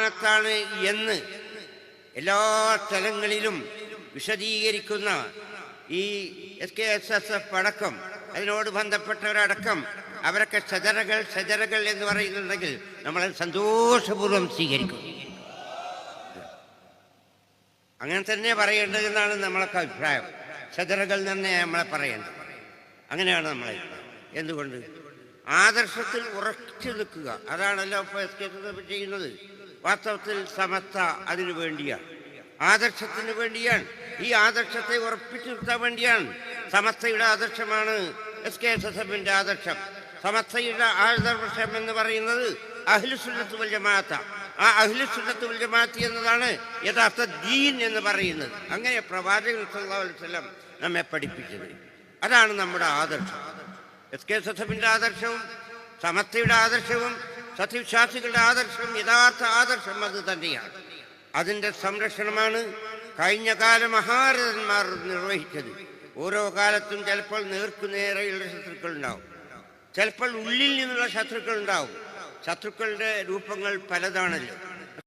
ാണ് എന്ന് എല്ലാ സ്ഥലങ്ങളിലും വിശദീകരിക്കുന്ന ഈ S K S S F അടക്കം അതിനോട് ബന്ധപ്പെട്ടവരടക്കം അവരൊക്കെ ചതരകൾ ചതരകൾ എന്ന് പറയുന്നുണ്ടെങ്കിൽ നമ്മൾ സന്തോഷപൂർവം സ്വീകരിക്കും. അങ്ങനെ തന്നെ പറയേണ്ടതെന്നാണ് നമ്മളൊക്കെ അഭിപ്രായം. ചതരകൾ തന്നെ നമ്മളെ പറയേണ്ടത്. അങ്ങനെയാണ് നമ്മളെ. എന്തുകൊണ്ട്? ആദർശത്തിൽ ഉറച്ചു നിൽക്കുക. അതാണല്ലോ എസ് കെ എസ് എഫ് ചെയ്യുന്നത്. വാസ്തവത്തിൽ സമസ്ത അതിനു വേണ്ടിയാണ്. ആദർശത്തിന് വേണ്ടിയാണ്. ഈ ആദർശത്തെ ഉറപ്പിച്ചു നിർത്താൻ വേണ്ടിയാണ്. സമസ്തയുടെ ആദർശമാണ് എസ് കെ എസ് എസ് എഫിന്റെ ആദർശം. സമസ്തയുടെ ആദർശം എന്ന് പറയുന്നത് അഹ്ലുസുന്നത്ത് വൽ ആ അഹ്ലുസുന്നത്ത് വൽ എന്നതാണ് യഥാർത്ഥ ദീൻ എന്ന് പറയുന്നത്. അങ്ങനെ പ്രവാചകൻ സല്ലല്ലാഹു അലൈഹി വസല്ലം നമ്മെ പഠിപ്പിച്ചത്. അതാണ് നമ്മുടെ ആദർശം. എസ് കെ എസ് എസ് എഫിന്റെ ആദർശവും സമസ്തയുടെ ആദർശവും സത്യവിശ്വാസികളുടെ ആദർശം യഥാർത്ഥ ആദർശം അത് തന്നെയാണ്. അതിന്റെ സംരക്ഷണമാണ് കഴിഞ്ഞ കാല മഹാരഥന്മാർ നിർവഹിച്ചത്. ഓരോ കാലത്തും ചിലപ്പോൾ നേർക്കുനേരെയുള്ള ശത്രുക്കൾ ഉണ്ടാവും. ചിലപ്പോൾ ഉള്ളിൽ നിന്നുള്ള ശത്രുക്കൾ ഉണ്ടാവും. ശത്രുക്കളുടെ രൂപങ്ങൾ പലതാണല്ലോ.